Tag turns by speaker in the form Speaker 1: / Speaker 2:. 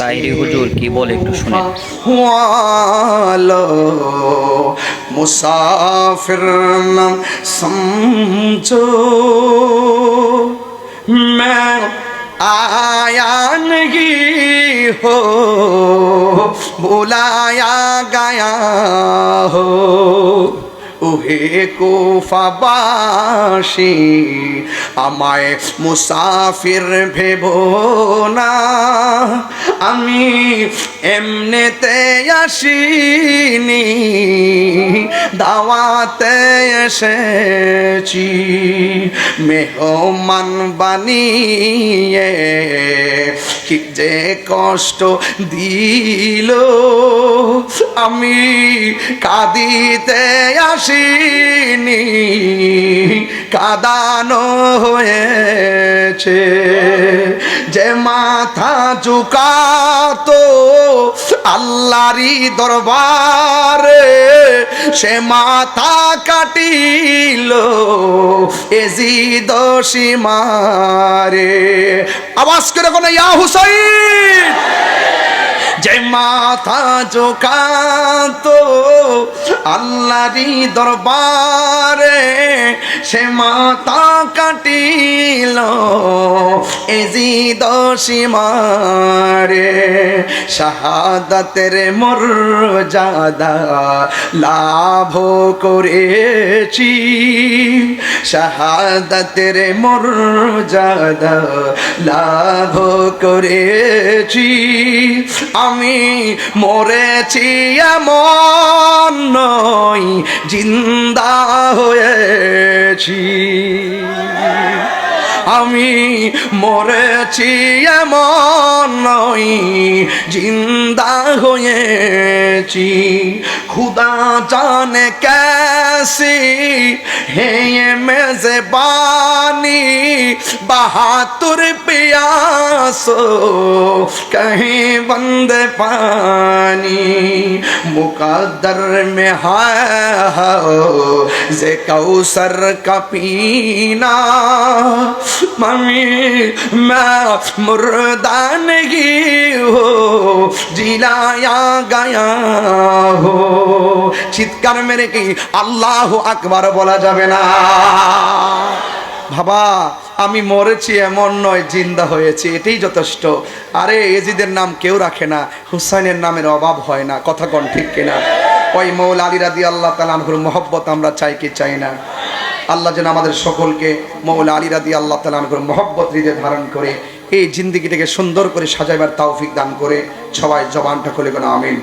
Speaker 1: তাইরি হুজুর কি বলে একটু শুনেন
Speaker 2: वालो मुसाफिर न समझो मैं आया नहीं हो बुलाया गया हो উহে কোফাবাসী আমায় মুসাফির ভেব না আমি এমনেতে আসিনি, দাওয়াতে এসেছি, মেহমান বানিয়ে কি যে কষ্ট দিল। আমি কাঁদিতে আসিনি, কাদানো হয়েছে। যে মাথা ঝুকাতো আল্লাহরি দরবারে, সে মাথা কাটিল এজি দোষী মারে আওয়াজ করে কোনো ইয়া হুসাইন! যে মাথা জোকাতো আল্লাহরি দরবারে সে মাথা কাটিল এজিদ সীমারে শাহাদাতের মর্যাদা লাভ করেছি। শাহাদাতের মর্যাদা লাভ করেছি। আমি মরেছি এমন নই জিন্দা হয়েছি। আমি মরেছি এমন নই জিন্দা হয়েছি। খুদা জানে কেসি হে মেজে বানি বাহাতুর পিয়া पियासो कहीं बंद पानी मुकद्दर में है जे कौसर का पीना मम्मी मैं मुर्दा नहीं हो जिलाया गया हो চিৎকার মেরে কি আল্লাহ আকবার বলা যাবে না বাবা, আমি মরেছি এমন নয়, জিন্দা হয়েছি, এটাই যথেষ্ট। আরে, এজিদের নাম কেউ রাখে না, হুসাইনের নামের অভাব হয় না, কথা কন ঠিক কিনা? ওই মৌল আলী রাদি আল্লাহ তালানহুর মহব্বত আমরা চাই কি চাই না? আল্লাহ যেন আমাদের সকলকে মৌল আলী রাদি আল্লাহ তালানহুর মহব্বত হৃদয়ে ধারণ করে, এই জিন্দিগিটাকে সুন্দর করে সাজাইবার তৌফিক দান করে, সবাই জবানটা খুলে কোনো আমিন।